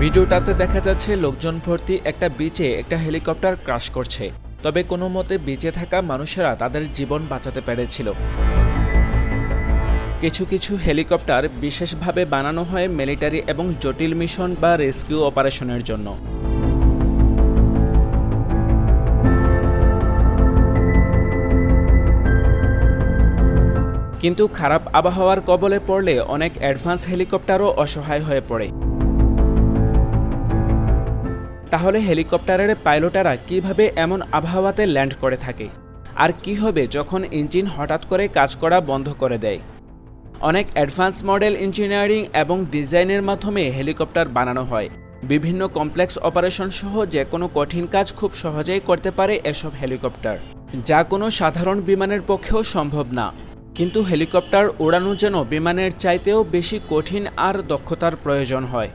ভিডিওটাতে দেখা যাচ্ছে লোকজন ভর্তি একটা বিচে একটা হেলিকপ্টার ক্রাশ করছে। তবে কোনো মতে বিচে থাকা মানুষেরা তাদের জীবন বাঁচাতে পেরেছিল। কিছু কিছু হেলিকপ্টার বিশেষভাবে বানানো হয় মিলিটারি এবং জটিল মিশন বা রেস্কিউ অপারেশনের জন্য। কিন্তু খারাপ আবহাওয়ার কবলে পড়লে অনেক অ্যাডভান্স হেলিকপ্টারও অসহায় হয়ে পড়ে। তাহলে হেলিকপ্টারের পাইলটেরা কীভাবে এমন আবহাওয়াতে ল্যান্ড করে থাকে? আর কি হবে যখন ইঞ্জিন হঠাৎ করে কাজ করা বন্ধ করে দেয়? অনেক অ্যাডভান্স মডেল ইঞ্জিনিয়ারিং এবং ডিজাইনের মাধ্যমে হেলিকপ্টার বানানো হয়। বিভিন্ন কমপ্লেক্স অপারেশন সহ যে কোনো কঠিন কাজ খুব সহজেই করতে পারে এসব হেলিকপ্টার। যা কোনো সাধারণ বিমানের পক্ষেও সম্ভব না। কিন্তু হেলিকপ্টার ওড়ানো যেন বিমানের চাইতেও বেশি কঠিন আর দক্ষতার প্রয়োজন হয়।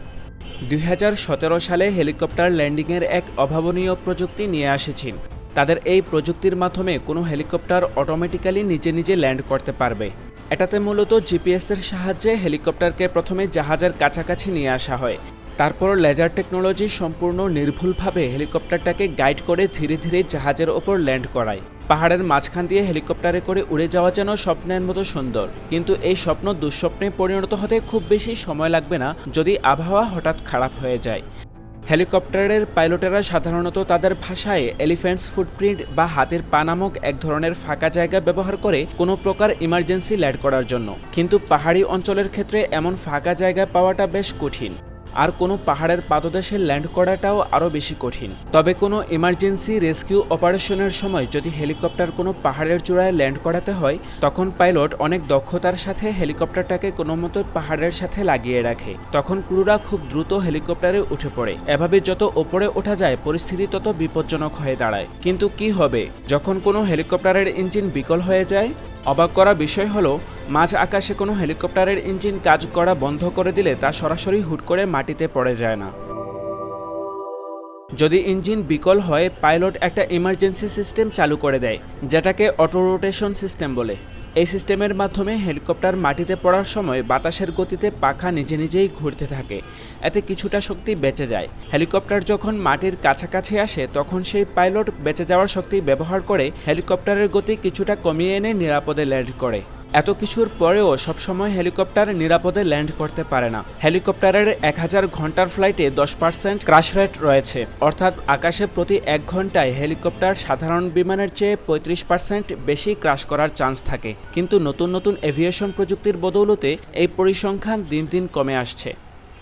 দুই হাজার সতেরো সালে হেলিকপ্টার ল্যান্ডিংয়ের এক অভাবনীয় প্রযুক্তি নিয়ে এসেছেন তাদের এই প্রযুক্তির মাধ্যমে কোনো হেলিকপ্টার অটোমেটিক্যালি নিজে নিজে ল্যান্ড করতে পারবে। এটাতে মূলত জিপিএসের সাহায্যে হেলিকপ্টারকে প্রথমে জাহাজের কাছাকাছি নিয়ে আসা হয়। তারপর লেজার টেকনোলজি সম্পূর্ণ নির্ভুলভাবে হেলিকপ্টারটাকে গাইড করে ধীরে ধীরে জাহাজের ওপর ল্যান্ড করায়। পাহাড়ের মাঝখান দিয়ে হেলিকপ্টারে করে উড়ে যাওয়া যেন স্বপ্নের মতো সুন্দর। কিন্তু এই স্বপ্ন দুঃস্বপ্নে পরিণত হতে খুব বেশি সময় লাগবে না যদি আবহাওয়া হঠাৎ খারাপ হয়ে যায়। হেলিকপ্টারের পাইলটেরা সাধারণত তাদের ভাষায় এলিফ্যান্টস ফুটপ্রিন্ট বা হাতের পা নামক এক ধরনের ফাঁকা জায়গা ব্যবহার করে কোনো প্রকার ইমার্জেন্সি ল্যান্ড করার জন্য। কিন্তু পাহাড়ি অঞ্চলের ক্ষেত্রে এমন ফাঁকা জায়গা পাওয়াটা বেশ কঠিন। আর কোনো পাহাড়ের পাদদেশে ল্যান্ড করাটাও আরও বেশি কঠিন। তবে কোনো ইমার্জেন্সি রেস্কিউ অপারেশনের সময় যদি হেলিকপ্টার কোনো পাহাড়ের চূড়ায় ল্যান্ড করাতে হয়, তখন পাইলট অনেক দক্ষতার সাথে হেলিকপ্টারটাকে কোনো মতো পাহাড়ের সাথে লাগিয়ে রাখে। তখন ক্রুরা খুব দ্রুত হেলিকপ্টারে উঠে পড়ে। এভাবে যত ওপরে ওঠা যায়, পরিস্থিতি তত বিপজ্জনক হয়ে দাঁড়ায়। কিন্তু কি হবে? যখন কোনো হেলিকপ্টারের ইঞ্জিন বিকল হয়ে যায় অবাক করা বিষয় হলো, মাঝ আকাশে কোনো হেলিকপ্টারের ইঞ্জিন কাজ করা বন্ধ করে দিলে তা সরাসরি হুট করে মাটিতে পড়ে যায় না। যদি ইঞ্জিন বিকল হয়, পাইলট একটা ইমার্জেন্সি সিস্টেম চালু করে দেয়, যেটাকে অটো রোটেশন সিস্টেম বলে। এই সিস্টেমের মাধ্যমে হেলিকপ্টার মাটিতে পড়ার সময় বাতাসের গতিতে পাখা নিজে নিজেই ঘুরতে থাকে। এতে কিছুটা শক্তি বেঁচে যায়। হেলিকপ্টার যখন মাটির কাছাকাছি আসে, তখন সেই পাইলট বেঁচে যাওয়ার শক্তি ব্যবহার করে হেলিকপ্টারের গতি কিছুটা কমিয়ে এনে নিরাপদে ল্যান্ড করে। এত কিছুর পরেও সবসময় হেলিকপ্টার নিরাপদে ল্যান্ড করতে পারে না। হেলিকপ্টারের এক হাজার ঘণ্টার ফ্লাইটে দশ পার্সেন্ট ক্রাশ রেট রয়েছে। অর্থাৎ আকাশে প্রতি এক ঘন্টায় হেলিকপ্টার সাধারণ বিমানের চেয়ে পঁয়ত্রিশ পার্সেন্ট বেশি ক্রাশ করার চান্স থাকে। কিন্তু নতুন নতুন এভিয়েশন প্রযুক্তির বদৌলতে এই পরিসংখ্যান দিন দিন কমে আসছে।